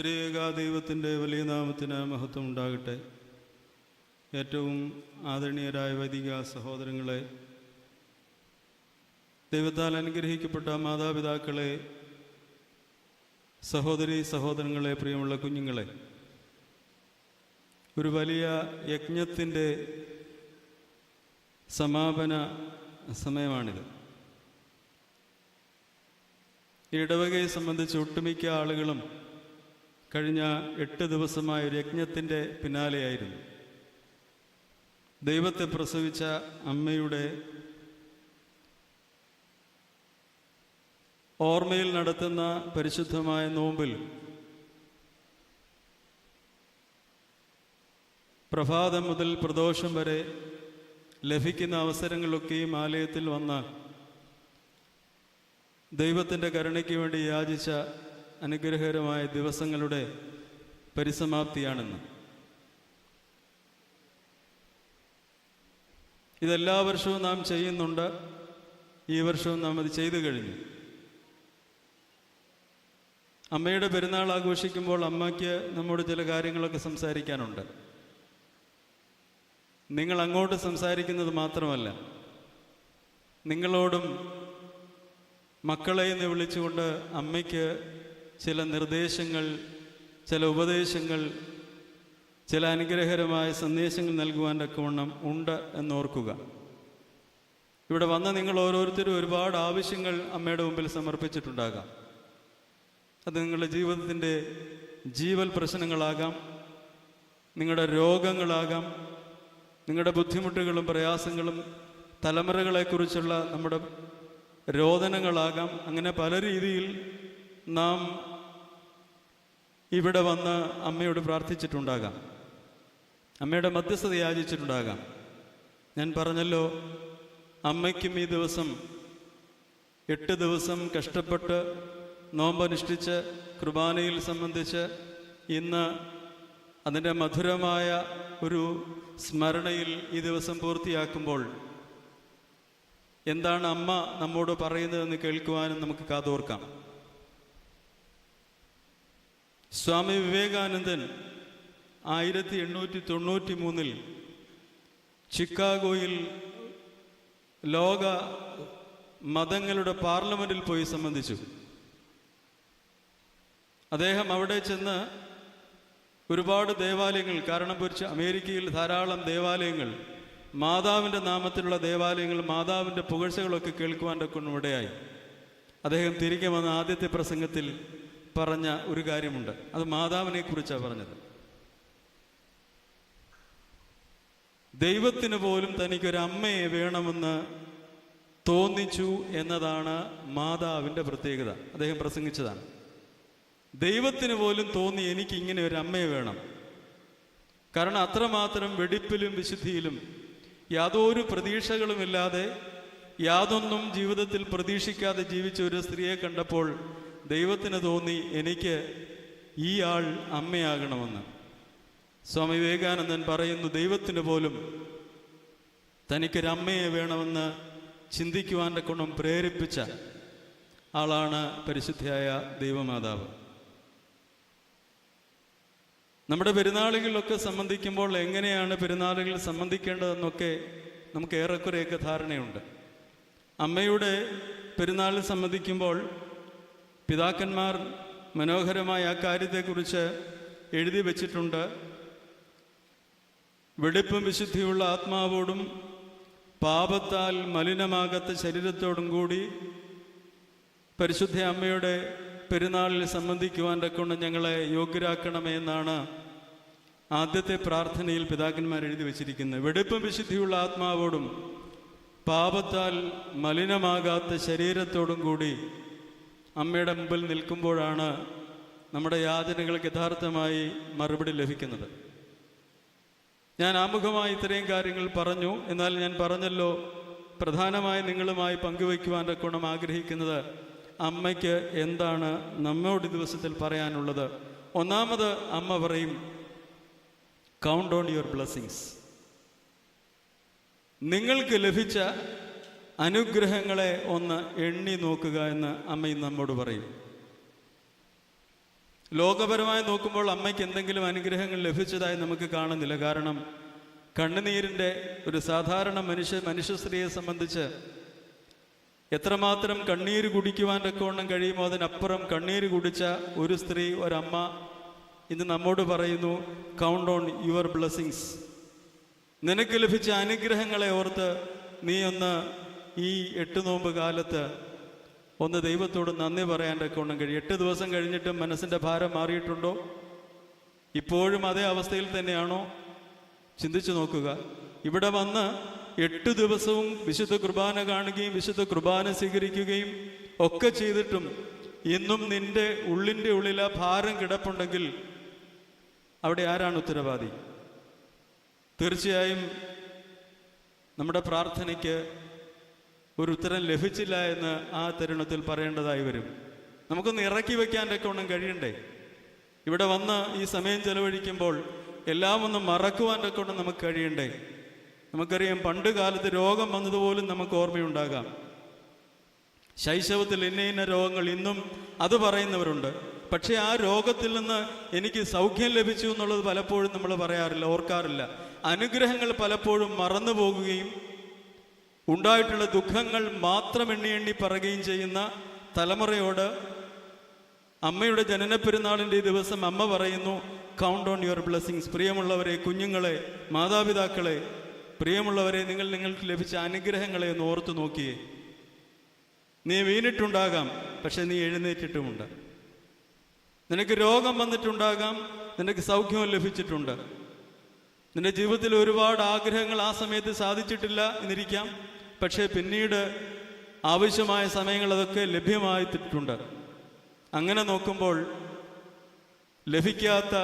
ത്രിയേക ദൈവത്തിന്റെ വലിയ നാമത്തിന് മഹത്വം ഉണ്ടാകട്ടെ. ഏറ്റവും ആദരണീയരായ വൈദിക സഹോദരങ്ങളെ ദൈവത്താൽ അനുഗ്രഹിക്കപ്പെട്ട മാതാപിതാക്കളെ സഹോദരി സഹോദരങ്ങളെ പ്രിയമുള്ള കുഞ്ഞുങ്ങളെ ഒരു വലിയ യജ്ഞത്തിന്റെ സമാപന സമയമാണിത്. ഇടവകയെ സംബന്ധിച്ച് ഒട്ടുമിക്ക ആളുകളും കഴിഞ്ഞ എട്ട് ദിവസമായ ഒരു യജ്ഞത്തിന്റെ പിന്നാലെയായിരുന്നു. ദൈവത്തെ പ്രസവിച്ച അമ്മയുടെ ഓർമ്മയിൽ നടത്തുന്ന പരിശുദ്ധമായ നോമ്പിൽ പ്രഭാതം മുതൽ പ്രദോഷം വരെ ലഭിക്കുന്ന അവസരങ്ങളൊക്കെയും ആലയത്തിൽ വന്ന ദൈവത്തിന്റെ കരുണയ്ക്ക് വേണ്ടി യാചിച്ച അനുഗ്രഹകരമായ ദിവസങ്ങളുടെ പരിസമാപ്തിയാണെന്ന്. ഇതെല്ലാ വർഷവും നാം ചെയ്യുന്നുണ്ട്. ഈ വർഷവും നാം അത് ചെയ്തു കഴിഞ്ഞു. അമ്മയുടെ പെരുന്നാൾ ആഘോഷിക്കുമ്പോൾ അമ്മയ്ക്ക് നമ്മോട് ചില കാര്യങ്ങളൊക്കെ സംസാരിക്കാനുണ്ട്. നിങ്ങൾ അങ്ങോട്ട് സംസാരിക്കുന്നത് മാത്രമല്ല നിങ്ങളോടും മക്കളെ എന്ന് വിളിച്ചുകൊണ്ട് അമ്മയ്ക്ക് ചില നിർദ്ദേശങ്ങൾ ചില ഉപദേശങ്ങൾ ചില അനുഗ്രഹകരമായ സന്ദേശങ്ങൾ നൽകുവാൻ തക്കവണ്ണം ഉണ്ട് എന്നോർക്കുക. ഇവിടെ വന്ന നിങ്ങൾ ഓരോരുത്തരും ഒരുപാട് ആവശ്യങ്ങൾ അമ്മയുടെ മുമ്പിൽ സമർപ്പിച്ചിട്ടുണ്ടാകാം. അത് നിങ്ങളുടെ ജീവിതത്തിന്റെ ജീവൽ പ്രശ്നങ്ങളാകാം നിങ്ങളുടെ രോഗങ്ങളാകാം നിങ്ങളുടെ ബുദ്ധിമുട്ടുകളും പ്രയാസങ്ങളും തലമുറകളെക്കുറിച്ചുള്ള നമ്മുടെ രോദനങ്ങളാകാം. അങ്ങനെ പല രീതിയിൽ നാം ഇവിടെ വന്ന് അമ്മയോട് പ്രാർത്ഥിച്ചിട്ടുണ്ടാകാം. അമ്മയുടെ മധ്യസ്ഥത യാചിച്ചിട്ടുണ്ടാകാം. ഞാൻ പറഞ്ഞല്ലോ അമ്മയ്ക്കും ഈ ദിവസം എട്ട് ദിവസം കഷ്ടപ്പെട്ട് നോമ്പനുഷ്ഠിച്ച് കുർബാനയിൽ സംബന്ധിച്ച് ഇന്ന് അതിന്റെ മധുരമായ ഒരു സ്മരണയിൽ ഈ ദിവസം പൂർത്തിയാക്കുമ്പോൾ എന്താണ് അമ്മ നമ്മോട് പറയുന്നതെന്ന് കേൾക്കുവാനും നമുക്ക് കാതോർക്കാം. സ്വാമി വിവേകാനന്ദൻ ആയിരത്തി എണ്ണൂറ്റി തൊണ്ണൂറ്റി മൂന്നിൽ ചിക്കാഗോയിൽ ലോക മതങ്ങളുടെ പാർലമെന്റിൽ പോയി സംബന്ധിച്ചു. അദ്ദേഹം അവിടെ ചെന്ന് ഒരുപാട് ദേവാലയങ്ങൾ കാരണം പൊരിച്ച് അമേരിക്കയിൽ ധാരാളം ദേവാലയങ്ങൾ മാതാവിന്റെ നാമത്തിലുള്ള ദേവാലയങ്ങൾ മാതാവിന്റെ പുകഴ്ചകളൊക്കെ കേൾക്കുവാന്റെ കൊണ്ടിടയായി അദ്ദേഹം തിരികെ വന്ന ആദ്യത്തെ പ്രസംഗത്തിൽ പറഞ്ഞ ഒരു കാര്യമുണ്ട്. അത് മാതാവിനെ കുറിച്ചാണ് പറഞ്ഞത്. ദൈവത്തിന് പോലും തനിക്കൊരു അമ്മയെ വേണമെന്ന് തോന്നിച്ചു എന്നതാണ് മാതാവിന്റെ പ്രത്യേകത. അദ്ദേഹം പ്രസംഗിച്ചതാണ്. ദൈവത്തിന് പോലും തോന്നി എനിക്ക് ഇങ്ങനെ ഒരു അമ്മയെ വേണം. കാരണം അത്രമാത്രം വെടിപ്പിലും വിശുദ്ധിയിലും യാതൊരു പ്രതീക്ഷകളുമില്ലാതെ യാതൊന്നും ജീവിതത്തിൽ പ്രതീക്ഷിക്കാതെ ജീവിച്ച ഒരു സ്ത്രീയെ കണ്ടപ്പോൾ ദൈവത്തിന് തോന്നി എനിക്ക് ഈ ആൾ അമ്മയാകണമെന്ന്. സ്വാമി വിവേകാനന്ദൻ പറയുന്നു ദൈവത്തിന് പോലും തനിക്കൊരമ്മയെ വേണമെന്ന് ചിന്തിക്കുവാന്റെ ഗുണം പ്രേരിപ്പിച്ച ആളാണ് പരിശുദ്ധിയായ ദൈവമാതാവ്. നമ്മുടെ പെരുന്നാളുകളിലൊക്കെ സംബന്ധിക്കുമ്പോൾ എങ്ങനെയാണ് പെരുന്നാളുകൾ സംബന്ധിക്കേണ്ടതെന്നൊക്കെ നമുക്ക് ഏറെക്കുറെയൊക്കെ ധാരണയുണ്ട്. അമ്മയുടെ പെരുന്നാളിൽ സംബന്ധിക്കുമ്പോൾ പിതാക്കന്മാർ മനോഹരമായ ആ കാര്യത്തെക്കുറിച്ച് എഴുതി വച്ചിട്ടുണ്ട്. വെടിപ്പും വിശുദ്ധിയുള്ള ആത്മാവോടും പാപത്താൽ മലിനമാകാത്ത ശരീരത്തോടും കൂടി പരിശുദ്ധ അമ്മയുടെ പെരുന്നാളിൽ സംബന്ധിക്കുവാൻ കൊണ്ട് ഞങ്ങളെ യോഗ്യരാക്കണമേ എന്നാണ് ആദ്യത്തെ പ്രാർത്ഥനയിൽ പിതാക്കന്മാർ എഴുതി വച്ചിരിക്കുന്നത്. വെടിപ്പും വിശുദ്ധിയുള്ള ആത്മാവോടും പാപത്താൽ മലിനമാകാത്ത ശരീരത്തോടും കൂടി അമ്മയുടെ മുമ്പിൽ നിൽക്കുമ്പോഴാണ് നമ്മുടെ യാതനകൾക്ക് യഥാർത്ഥമായി മറുപടി ലഭിക്കുന്നത്. ഞാൻ ആമുഖമായി ഇത്രയും കാര്യങ്ങൾ പറഞ്ഞു. എന്നാൽ ഞാൻ പറഞ്ഞല്ലോ പ്രധാനമായി നിങ്ങളുമായി പങ്കുവയ്ക്കുവാൻ ഗുണം ആഗ്രഹിക്കുന്നത് അമ്മയ്ക്ക് എന്താണ് നമ്മോട് ദിവസത്തിൽ പറയാനുള്ളത്. ഒന്നാമത് അമ്മ പറയും കൗണ്ട് ഓൺ യുവർ ബ്ലെസ്സിങ്സ് നിങ്ങൾക്ക് ലഭിച്ച അനുഗ്രഹങ്ങളെ ഒന്ന് എണ്ണി നോക്കുക എന്ന് അമ്മ നമ്മോട് പറയും. ലോകപരമായി നോക്കുമ്പോൾ അമ്മയ്ക്ക് എന്തെങ്കിലും അനുഗ്രഹങ്ങൾ ലഭിച്ചതായി നമുക്ക് കാണുന്നില്ല. കാരണം കണ്ണുനീരിന്റെ ഒരു സാധാരണ മനുഷ്യ മനുഷ്യ സ്ത്രീയെ സംബന്ധിച്ച് എത്രമാത്രം കണ്ണീര് കുടിക്കുവാൻ തക്കവണ്ണം കഴിയുമോ അതിനപ്പുറം കണ്ണീര് കുടിച്ച ഒരു സ്ത്രീ ഒരമ്മ ഇന്ന് നമ്മോട് പറയുന്നു കൗണ്ട് ഓൺ യുവർ ബ്ലെസ്സിങ്സ് നിനക്ക് ലഭിച്ച അനുഗ്രഹങ്ങളെ ഓർത്ത് നീ ഒന്ന് ഈ എട്ട് നോമ്പ് കാലത്ത് ഒന്ന് ദൈവത്തോട് നന്ദി പറയാൻ ഉണ്ടെങ്കിൽ എട്ട് ദിവസം കഴിഞ്ഞിട്ടും മനസ്സിന്റെ ഭാരം മാറിയിട്ടുണ്ടോ? ഇപ്പോഴും അതേ അവസ്ഥയിൽ തന്നെയാണോ? ചിന്തിച്ചു നോക്കുക. ഇവിടെ വന്ന് എട്ട് ദിവസവും വിശുദ്ധ കുർബാന കാണുകയും വിശുദ്ധ കുർബാന സ്വീകരിക്കുകയും ഒക്കെ ചെയ്തിട്ടും ഇന്നും നിന്റെ ഉള്ളിന്റെ ഉള്ളിൽ ആ ഭാരം കിടപ്പുണ്ടെങ്കിൽ അവിടെ ആരാണ് ഉത്തരവാദി? തീർച്ചയായും നമ്മുടെ പ്രാർത്ഥനയ്ക്ക് ഒരു ഉത്തരം ലഭിച്ചില്ല എന്ന് ആ തരുണത്തിൽ പറയേണ്ടതായി വരും. നമുക്കൊന്ന് ഇറക്കി വെക്കാനൊക്കെ ഒന്നും കഴിയണ്ടേ? ഇവിടെ വന്ന് ഈ സമയം ചെലവഴിക്കുമ്പോൾ എല്ലാം ഒന്ന് മറക്കുവാന്റെ ഒന്നും നമുക്ക് കഴിയണ്ടേ? നമുക്കറിയാം പണ്ട് കാലത്ത് രോഗം വന്നതുപോലും നമുക്ക് ഓർമ്മയുണ്ടാകാം. ശൈശവത്തിൽ ഇന്ന ഇന്ന രോഗങ്ങൾ ഇന്നും അത് പറയുന്നവരുണ്ട്. പക്ഷേ ആ രോഗത്തിൽ നിന്ന് എനിക്ക് സൗഖ്യം ലഭിച്ചു എന്നുള്ളത് പലപ്പോഴും നമ്മൾ പറയാറില്ല ഓർക്കാറില്ല. അനുഗ്രഹങ്ങൾ പലപ്പോഴും മറന്നു പോകുകയും ഉണ്ടായിട്ടുള്ള ദുഃഖങ്ങൾ മാത്രം എണ്ണി എണ്ണി പറയുകയും ചെയ്യുന്ന തലമുറയോട് അമ്മയുടെ ജനന പെരുന്നാളിന്റെ ദിവസം അമ്മ പറയുന്നു കൗണ്ട് ഓൺ യുവർ ബ്ലെസ്സിങ്സ് പ്രിയമുള്ളവരെ കുഞ്ഞുങ്ങളെ മാതാപിതാക്കളെ പ്രിയമുള്ളവരെ നിങ്ങൾ നിങ്ങൾക്ക് ലഭിച്ച അനുഗ്രഹങ്ങളെ ഒന്ന് ഓർത്തു നോക്കിയേ. നീ വീണിട്ടുണ്ടാകാം പക്ഷെ നീ എഴുന്നേറ്റിട്ടുമുണ്ട്. നിനക്ക് രോഗം വന്നിട്ടുണ്ടാകാം നിനക്ക് സൗഖ്യം ലഭിച്ചിട്ടുണ്ട്. നിന്റെ ജീവിതത്തിൽ ഒരുപാട് ആഗ്രഹങ്ങൾ ആ സമയത്ത് സാധിച്ചിട്ടില്ല എന്നിരിക്കാം. പക്ഷേ പിന്നീട് ആവശ്യമായ സമയങ്ങൾ അതൊക്കെ ലഭ്യമായിട്ടുണ്ട് അങ്ങനെ നോക്കുമ്പോൾ ലഭിക്കാത്ത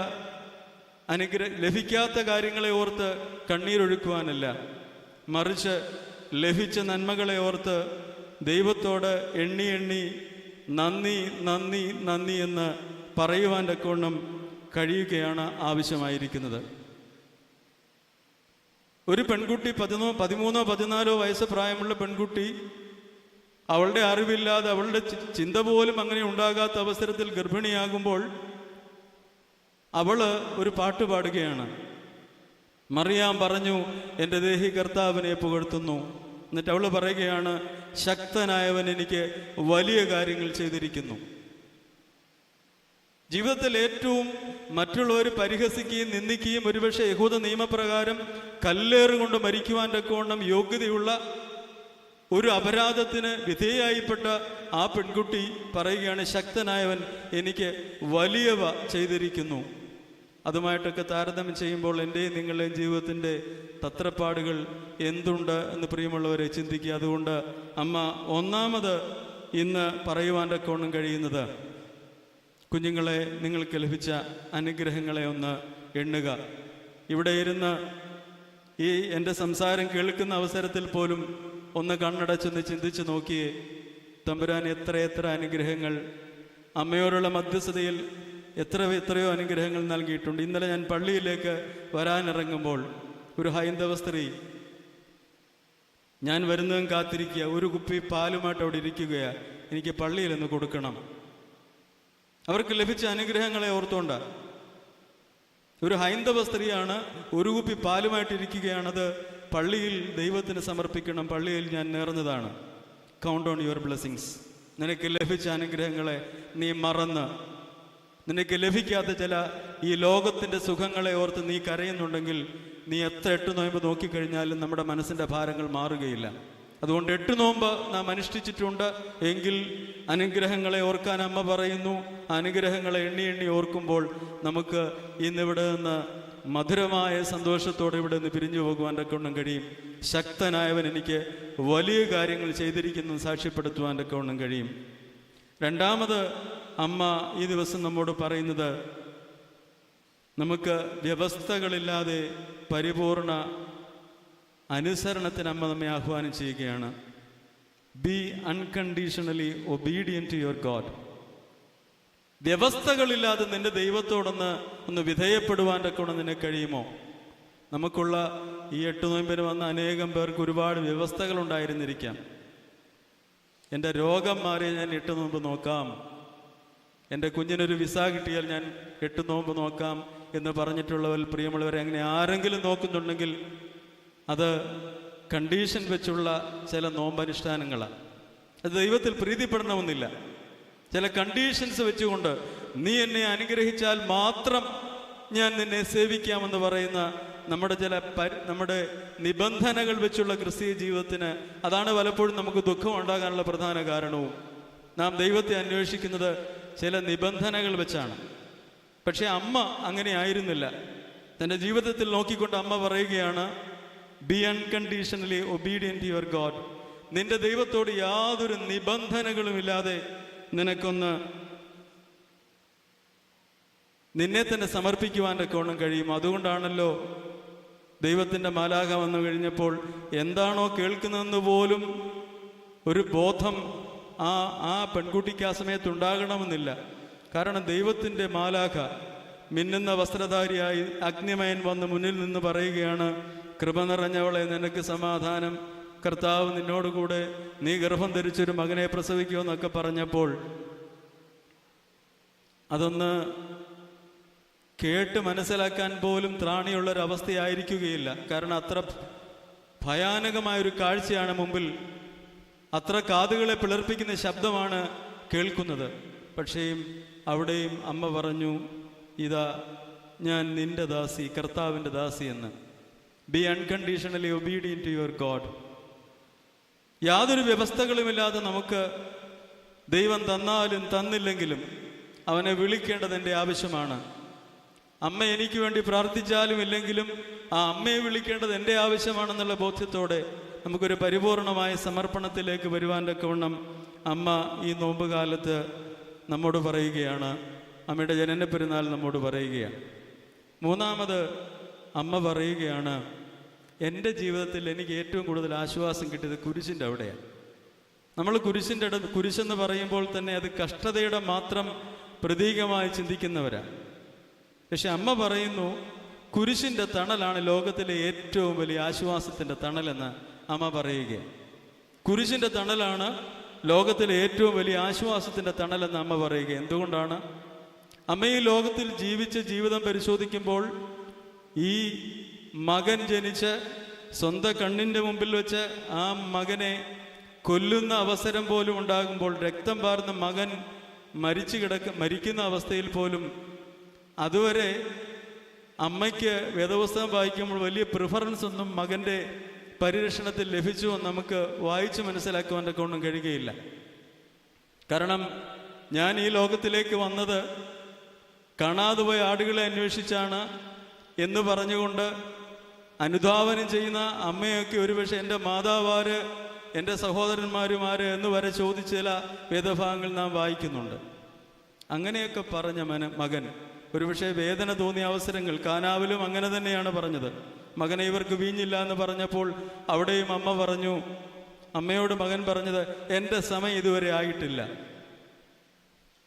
അനുഗ്രഹ ലഭിക്കാത്ത കാര്യങ്ങളെ ഓർത്ത് കണ്ണീരൊഴുക്കുവാനല്ല. മറിച്ച് ലഭിച്ച നന്മകളെ ഓർത്ത് ദൈവത്തോട് എണ്ണി എണ്ണി നന്ദി നന്ദി നന്ദി എന്ന് പറയുവാൻ കൊണ്ണം കഴിയുകയാണ് ആവശ്യമായിരിക്കുന്നത്. ഒരു പെൺകുട്ടി പതിനോ പതിമൂന്നോ പതിനാലോ വയസ്സ് പ്രായമുള്ള പെൺകുട്ടി അവളുടെ അറിവില്ലാതെ അവളുടെ ചിന്ത പോലും അങ്ങനെ ഉണ്ടാകാത്ത അവസരത്തിൽ ഗർഭിണിയാകുമ്പോൾ അവൾ ഒരു പാട്ട് പാടുകയാണ്. മറിയാം പറഞ്ഞു എന്റെ ദേഹി കർത്താവിനെ പുകഴ്ത്തുന്നു. എന്നിട്ട് അവൾ പറയുകയാണ് ശക്തനായവൻ എനിക്ക് വലിയ കാര്യങ്ങൾ ചെയ്തിരിക്കുന്നു. ജീവിതത്തിൽ ഏറ്റവും മറ്റുള്ളവർ പരിഹസിക്കുകയും നിന്ദിക്കുകയും ഒരുപക്ഷെ യഹൂദ നിയമപ്രകാരം കല്ലേറുകൊണ്ട് മരിക്കുവാൻ തക്കവണ്ണം യോഗ്യതയുള്ള ഒരു അപരാധത്തിന് വിധേയായിപ്പെട്ട ആ പെൺകുട്ടി പറയുകയാണ് ശക്തനായവൻ എനിക്ക് വലിയവ ചെയ്തിരിക്കുന്നു. അതുമായിട്ടൊക്കെ താരതമ്യം ചെയ്യുമ്പോൾ എന്റെയും നിങ്ങളുടെയും ജീവിതത്തിന്റെ തത്രപ്പാടുകൾ എന്തുണ്ട് എന്ന് പ്രിയമുള്ളവരെ ചിന്തിക്കുക. അതുകൊണ്ട് അമ്മ ഒന്നാമത് ഇന്ന് പറയുവാൻ തക്കവണ്ണം കഴിയുന്നത് കുഞ്ഞുങ്ങളെ നിങ്ങൾക്ക് ലഭിച്ച അനുഗ്രഹങ്ങളെ ഒന്ന് എണ്ണുക. ഇവിടെ ഇരുന്ന് ഈ എന്റെ സംസാരം കേൾക്കുന്ന അവസരത്തിൽ പോലും ഒന്ന് കണ്ണടച്ചൊന്ന് ചിന്തിച്ച് നോക്കിയേ തമ്പുരാൻ എത്ര എത്ര അനുഗ്രഹങ്ങൾ. അമ്മയോടുള്ള മധ്യസ്ഥതയിൽ എത്ര എത്രയോ അനുഗ്രഹങ്ങൾ നൽകിയിട്ടുണ്ട്. ഇന്നലെ ഞാൻ പള്ളിയിലേക്ക് വരാനിറങ്ങുമ്പോൾ ഒരു ഹൈന്ദവ സ്ത്രീ ഞാൻ വരുന്നതും കാത്തിരിക്കുക. ഒരു കുപ്പി പാലുമായിട്ട് അവിടെ ഇരിക്കുകയാണ്. എനിക്ക് പള്ളിയിൽ ഒന്ന് കൊടുക്കണം. അവർക്ക് ലഭിച്ച അനുഗ്രഹങ്ങളെ ഓർത്തോണ്ട ഒരു ഹൈന്ദവ സ്ത്രീയാണ് ഒരു കുപ്പി പാലുമായിട്ടിരിക്കുകയാണത് പള്ളിയിൽ ദൈവത്തിന് സമർപ്പിക്കണം പള്ളിയിൽ ഞാൻ നേർന്നതാണ്. കൗണ്ട് ഓൺ യുവർ ബ്ലെസ്സിങ്സ് നിനക്ക് ലഭിച്ച അനുഗ്രഹങ്ങളെ നീ മറന്ന്. നിനക്ക് ലഭിക്കാത്ത ചില ഈ ലോകത്തിന്റെ സുഖങ്ങളെ ഓർത്ത് നീ കരയുന്നുണ്ടെങ്കിൽ നീ എത്ര എട്ട് നോയമ്പ് നോക്കിക്കഴിഞ്ഞാലും നമ്മുടെ മനസ്സിന്റെ ഭാരങ്ങൾ മാറുകയില്ല. അതുകൊണ്ട് എട്ട് നോമ്പ് നാം അനുഷ്ഠിച്ചിട്ടുണ്ട്. എങ്കിൽ അനുഗ്രഹങ്ങളെ ഓർക്കാൻ അമ്മ പറയുന്നു. അനുഗ്രഹങ്ങളെ എണ്ണി എണ്ണി ഓർക്കുമ്പോൾ നമുക്ക് ഇന്നിവിടെ നിന്ന് മധുരമായ സന്തോഷത്തോടെ ഇവിടെ നിന്ന് പിരിഞ്ഞു പോകുവാന്റെ കൊണ്ടും കഴിയും. ശക്തനായവൻ എനിക്ക് വലിയ കാര്യങ്ങൾ ചെയ്തിരിക്കുന്നു സാക്ഷ്യപ്പെടുത്തുവാന്റെ കൊണ്ടും കഴിയും. രണ്ടാമത് അമ്മ ഈ ദിവസം നമ്മോട് പറയുന്നത് നമുക്ക് വ്യവസ്ഥകളില്ലാതെ പരിപൂർണ അനുസരണത്തിന് അമ്മ നമ്മെ ആഹ്വാനം ചെയ്യുകയാണ്. Be unconditionally obedient to your God വ്യവസ്ഥകളില്ലാതെ നിന്റെ ദൈവത്തോടൊന്ന് ഒന്ന് വിധേയപ്പെടുവാന്റെ കൂടെ നിന്നെ കഴിയുമോ? നമുക്കുള്ള ഈ എട്ട് നോയമ്പിന് വന്ന അനേകം പേർക്ക് ഒരുപാട് വ്യവസ്ഥകൾ ഉണ്ടായിരുന്നിരിക്കാം. എന്റെ രോഗം മാറി ഞാൻ എട്ട് നോമ്പ് നോക്കാം. എന്റെ കുഞ്ഞിനൊരു വിസ കിട്ടിയാൽ ഞാൻ എട്ട് നോമ്പ് നോക്കാം എന്ന് പറഞ്ഞിട്ടുള്ളവർ പ്രിയമുള്ളവരെ അങ്ങനെ ആരെങ്കിലും നോക്കുന്നുണ്ടെങ്കിൽ അത് കണ്ടീഷൻ വെച്ചുള്ള ചില നോമ്പനുഷ്ഠാനങ്ങളാണ് അത് ദൈവത്തിൽ പ്രീതിപ്പെടണമെന്നില്ല. ചില കണ്ടീഷൻസ് വെച്ചുകൊണ്ട് നീ എന്നെ അനുഗ്രഹിച്ചാൽ മാത്രം ഞാൻ നിന്നെ സേവിക്കാമെന്ന് പറയുന്ന നമ്മുടെ ചില പരി നമ്മുടെ നിബന്ധനകൾ വെച്ചുള്ള ക്രിസ്തീയ ജീവിതത്തിന് അതാണ് പലപ്പോഴും നമുക്ക് ദുഃഖം ഉണ്ടാകാനുള്ള പ്രധാന കാരണവും. നാം ദൈവത്തെ അന്വേഷിക്കുന്നത് ചില നിബന്ധനകൾ വെച്ചാണ്. പക്ഷേ അമ്മ അങ്ങനെ ആയിരുന്നില്ല. തന്റെ ജീവിതത്തിൽ നോക്കിക്കൊണ്ട് അമ്മ പറയുകയാണ് be unconditionally obedient to your God നിന്റെ ദൈവത്തോട് യാതൊരു നിബന്ധനകളുമില്ലാതെ നിനക്കൊന്ന് നിന്നെ തന്നെ സമർപ്പിക്കുവാന്റെ കോണം കഴിയും. അതുകൊണ്ടാണല്ലോ ദൈവത്തിന്റെ മാലാക വന്നു കഴിഞ്ഞപ്പോൾ എന്താണോ കേൾക്കുന്നതെന്ന് പോലും ഒരു ബോധം ആ ആ പെൺകുട്ടിക്ക് ആ സമയത്ത് ഉണ്ടാകണമെന്നില്ല. കാരണം ദൈവത്തിന്റെ മാലാഖ മിന്നുന്ന വസ്ത്രധാരിയായി അഗ്നിമയൻ വന്ന് മുന്നിൽ നിന്ന് പറയുകയാണ് കൃപ നിറഞ്ഞവളെ നിനക്ക് സമാധാനം. കർത്താവ് നിന്നോടുകൂടെ നീ ഗർഭം ധരിച്ചൊരു മകനെ പ്രസവിക്കുമെന്നൊക്കെ പറഞ്ഞപ്പോൾ അതൊന്ന് കേട്ട് മനസ്സിലാക്കാൻ പോലും ത്രാണിയുള്ളൊരവസ്ഥയായിരിക്കുകയില്ല. കാരണം അത്ര ഭയാനകമായൊരു കാഴ്ചയാണ് മുമ്പിൽ അത്ര കാതുകളെ പിളർപ്പിക്കുന്ന ശബ്ദമാണ് കേൾക്കുന്നത്. പക്ഷേയും അവിടെയും അമ്മ പറഞ്ഞു ഇതാ ഞാൻ നിന്റെ ദാസി കർത്താവിന്റെ ദാസി എന്ന് be unconditionally obedient to your God യാതൊരു വ്യവസ്ഥകളുമില്ലാതെ നമുക്ക് ദൈവം തന്നാലും തന്നില്ലെങ്കിലും അവനെ വിളിക്കേണ്ടത് എന്റെ ആവശ്യമാണ്. അമ്മ എനിക്ക് വേണ്ടി പ്രാർത്ഥിച്ചാലും ഇല്ലെങ്കിലും ആ അമ്മയെ വിളിക്കേണ്ടത് എന്റെ ആവശ്യമാണെന്നുള്ള ബോധ്യത്തോടെ നമുക്കൊരു പരിപൂർണമായ സമർപ്പണത്തിലേക്ക് വരുവാൻ തക്കവണ്ണം അമ്മ ഈ നോമ്പുകാലത്ത് നമ്മോട് പറയുകയാണ്. അമ്മയുടെ ജനന പെരുന്നാൾ നമ്മോട് പറയുകയാണ്. മൂന്നാമത് അമ്മ പറയുകയാണ് എന്റെ ജീവിതത്തിൽ എനിക്ക് ഏറ്റവും കൂടുതൽ ആശ്വാസം കിട്ടിയത് കുരിശിന്റെ അവിടെയാണ്. നമ്മൾ കുരിശിന്റെ അടുത്ത് കുരിശെന്ന് പറയുമ്പോൾ തന്നെ അത് കഷ്ടതയുടെ മാത്രം പ്രതീകമായി ചിന്തിക്കുന്നവരാണ്. പക്ഷെ അമ്മ പറയുന്നു കുരിശിന്റെ തണലാണ് ലോകത്തിലെ ഏറ്റവും വലിയ ആശ്വാസത്തിന്റെ തണലെന്ന് അമ്മ പറയുക കുരിശിന്റെ തണലാണ് ലോകത്തിലെ ഏറ്റവും വലിയ ആശ്വാസത്തിന്റെ തണലെന്ന് അമ്മ പറയുക എന്തുകൊണ്ടാണ്? അമ്മ ഈ ലോകത്തിൽ ജീവിച്ച് ജീവിതം പരിശോധിക്കുമ്പോൾ ഈ മകൻ ജനിച്ച് സ്വന്തം കണ്ണിന്റെ മുമ്പിൽ വെച്ച് ആ മകനെ കൊല്ലുന്ന അവസരം പോലും ഉണ്ടാകുമ്പോൾ രക്തം പാർന്ന മകൻ മരിച്ചു കിടക്ക മരിക്കുന്ന അവസ്ഥയിൽ പോലും അതുവരെ അമ്മയ്ക്ക് വേദപുസ്തകം വായിക്കുമ്പോൾ വലിയ പ്രിഫറൻസ് ഒന്നും മകന്റെ പരിരക്ഷണത്തിൽ ലഭിച്ചു നമുക്ക് വായിച്ച് മനസ്സിലാക്കുവാന്റെ ഒന്നും കഴിയുകയില്ല. കാരണം ഞാൻ ഈ ലോകത്തിലേക്ക് വന്നത് കാണാതെ പോയ ആടുകളെ അന്വേഷിച്ചാണ് എന്ന് പറഞ്ഞുകൊണ്ട് അനുധാവനം ചെയ്യുന്ന അമ്മയൊക്കെ ഒരുപക്ഷെ എന്റെ മാതാവാര് എന്റെ സഹോദരന്മാരുമാര് എന്ന് വരെ ചോദിച്ച ചില വേദഭാഗങ്ങൾ നാം വായിക്കുന്നുണ്ട്. അങ്ങനെയൊക്കെ പറഞ്ഞ മന മകൻ. ഒരുപക്ഷെ വേദന തോന്നിയ അവസരങ്ങൾ കാനാവിലും അങ്ങനെ തന്നെയാണ് പറഞ്ഞത്. മകനെ ഇവർക്ക് വീഞ്ഞില്ല എന്ന് പറഞ്ഞപ്പോൾ അവിടെയും അമ്മ പറഞ്ഞു അമ്മയോട് മകൻ പറഞ്ഞത് എന്റെ സമയം ഇതുവരെ ആയിട്ടില്ല.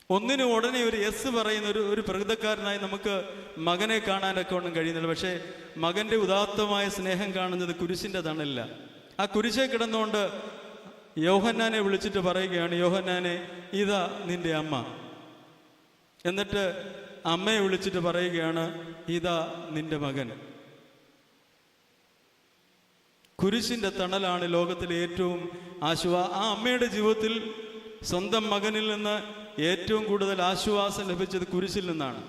ഒന്നിനും ഉടനെ ഒരു എസ് പറയുന്ന ഒരു ഒരു പ്രകൃതക്കാരനായി നമുക്ക് മകനെ കാണാനൊക്കെ ഒന്നും കഴിയുന്നില്ല. പക്ഷേ മകന്റെ ഉദാത്തമായ സ്നേഹം കാണുന്നത് കുരിശിന്റെ തണലില്ല. ആ കുരിശെ കിടന്നുകൊണ്ട് യോഹന്നാനെ വിളിച്ചിട്ട് പറയുകയാണ് യോഹന്നാനെ ഇതാ നിന്റെ അമ്മ. എന്നിട്ട് അമ്മയെ വിളിച്ചിട്ട് പറയുകയാണ് ഇതാ നിന്റെ മകൻ. കുരിശിന്റെ തണലാണ് ലോകത്തിലെ ഏറ്റവും ആശ്വാ ആ അമ്മയുടെ ജീവിതത്തിൽ സ്വന്തം മകനിൽ നിന്ന് ഏറ്റവും കൂടുതൽ ആശ്വാസം ലഭിച്ചത് കുരിശിൽ നിന്നാണ്.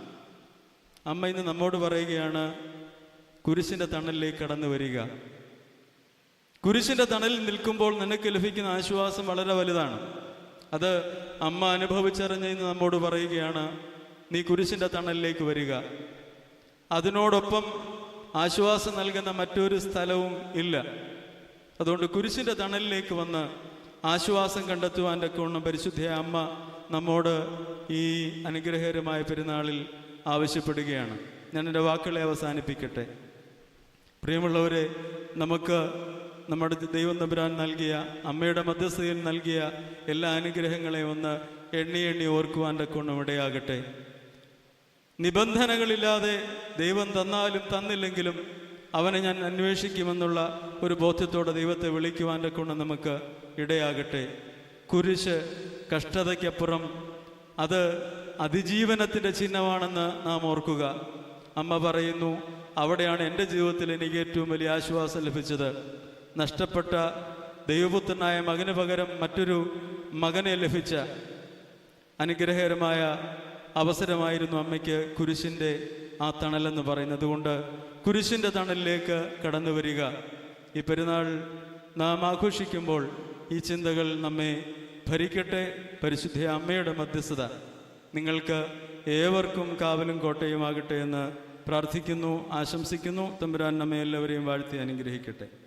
അമ്മ ഇന്ന് നമ്മോട് പറയുകയാണ് കുരിശിന്റെ തണലിലേക്ക് കടന്നു വരിക. കുരിശിന്റെ തണലിൽ നിൽക്കുമ്പോൾ നിനക്ക് ലഭിക്കുന്ന ആശ്വാസം വളരെ വലുതാണ്. അത് അമ്മ അനുഭവിച്ചറിഞ്ഞ ഇന്ന് നമ്മോട് പറയുകയാണ് നീ കുരിശിന്റെ തണലിലേക്ക് വരിക. അതിനോടൊപ്പം ആശ്വാസം നൽകുന്ന മറ്റൊരു സ്ഥലവും ഇല്ല. അതുകൊണ്ട് കുരിശിന്റെ തണലിലേക്ക് വന്ന് ആശ്വാസം കണ്ടെത്തുവാന്റെ കോണം പരിശുദ്ധ അമ്മ നമ്മോട് ഈ അനുഗ്രഹകരമായ പെരുന്നാളിൽ ആവശ്യപ്പെടുകയാണ്. ഞാൻ എന്റെ വാക്കുകളെ അവസാനിപ്പിക്കട്ടെ. പ്രിയമുള്ളവരെ നമുക്ക് നമ്മുടെ ദൈവം തമ്പുരാൻ നൽകിയ അമ്മയുടെ മധ്യസ്ഥയിൽ നൽകിയ എല്ലാ അനുഗ്രഹങ്ങളെയും ഒന്ന് എണ്ണി എണ്ണി ഓർക്കുവാന്റെ കൊണ്ടും ഇടയാകട്ടെ. നിബന്ധനകളില്ലാതെ ദൈവം തന്നാലും തന്നില്ലെങ്കിലും അവനെ ഞാൻ അന്വേഷിക്കുമെന്നുള്ള ഒരു ബോധ്യത്തോടെ ദൈവത്തെ വിളിക്കുവാന്റെ കൊണ്ട് നമുക്ക് ഇടയാകട്ടെ. കുരിശ് കഷ്ടതയ്ക്കപ്പുറം അത് അതിജീവനത്തിന്റെ ചിഹ്നമാണെന്ന് നാം ഓർക്കുക. അമ്മ പറയുന്നു അവിടെയാണ് എന്റെ ജീവിതത്തിൽ എനിക്ക് ഏറ്റവും വലിയ ആശ്വാസം ലഭിച്ചത്. നഷ്ടപ്പെട്ട ദൈവപുത്രനായ മകന് പകരം മറ്റൊരു മകനെ ലഭിച്ച അനുഗ്രഹകരമായ അവസരമായിരുന്നു അമ്മയ്ക്ക് കുരിശിന്റെ ആ തണലെന്ന് പറയുന്നത് കൊണ്ട് കുരിശിന്റെ തണലിലേക്ക് കടന്നു വരിക. ഈ പെരുന്നാൾ നാം ആഘോഷിക്കുമ്പോൾ ഈ ചിന്തകൾ നമ്മെ ഭരിക്കട്ടെ പരിശുദ്ധ അമ്മയുടെ മധ്യസ്ഥത. നിങ്ങൾക്ക് ഏവർക്കും കാവലും കോട്ടയുമാകട്ടെ എന്ന് പ്രാർത്ഥിക്കുന്നു ആശംസിക്കുന്നു. തമ്പുരാൻ നമ്മെ എല്ലാവരെയും വാഴ്ത്തി അനുഗ്രഹിക്കട്ടെ.